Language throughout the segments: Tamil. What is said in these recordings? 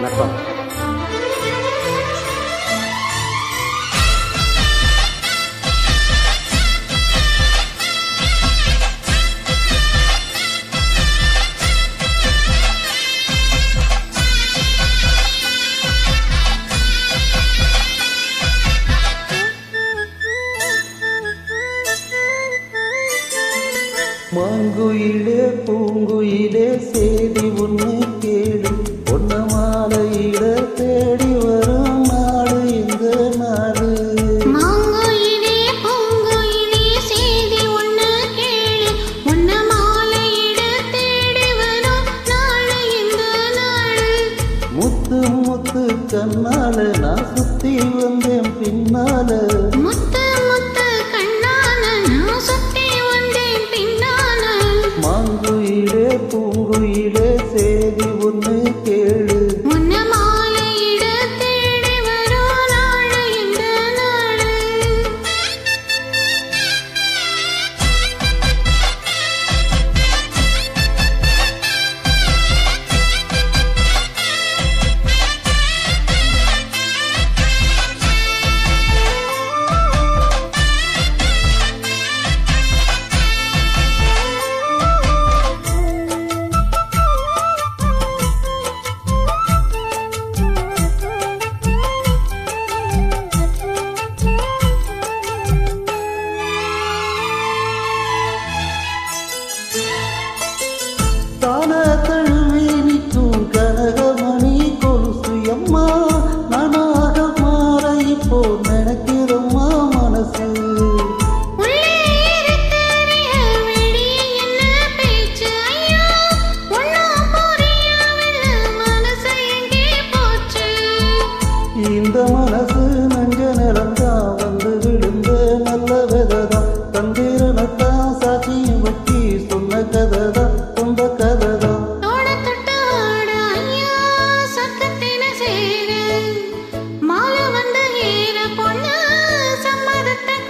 来吧 மாங்குயிலே பூங்குயிலே செய்தி ஒன்று கேளு பொன்ன மாலையிட தேடி வரும் நாடு இந்த நாடு? உன்ன முத்து முத்து கண்ணால நான் சுத்தி வந்தேன் பின்னால. பூங்குயிலே செய்தி ஒன்று மனசு நஞ்ச நிலந்தான் வந்து விழுந்த நல்ல விததான் தந்திரனத்தான் சாட்சியும் வச்சு சொன்ன கதைதான் சொந்த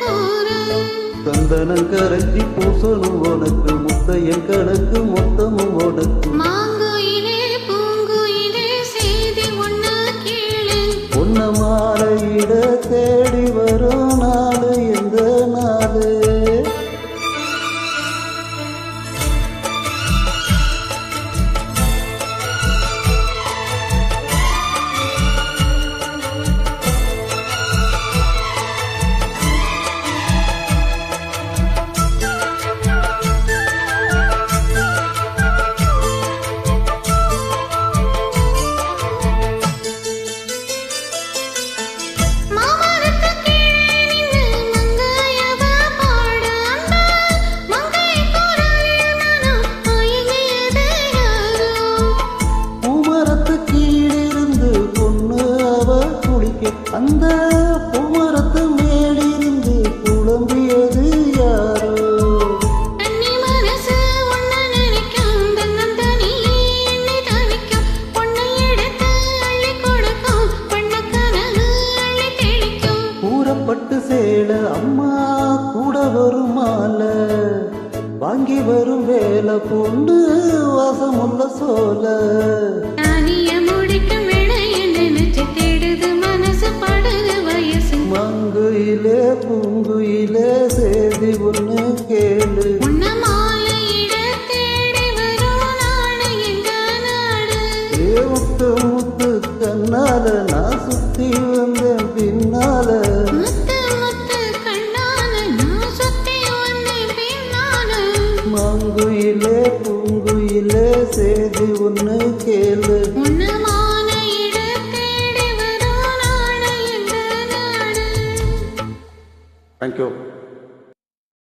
கூறு. சந்தனம் கரைச்சி பூசணும் உனக்கு முத்தையன் கணக்கு மொத்தமும் உனக்கு. கொடுக்கும் பொண்ண கனவு அள்ளி தெளிக்கும். கூறப்பட்டு சேல அம்மா கூட வரும் மாலை வாங்கி வரும் வேலை பொண்ணு வாசமுள்ள சோல பூங்குயிலே செய்தி ஒன்று கேளு. முத்து முத்து கண்ணால நான் சுத்தி வந்தேன் பின்னால. மங்குயிலே பூங்குயிலே செய்தி ஒன்று கேளு. தேடி வரும்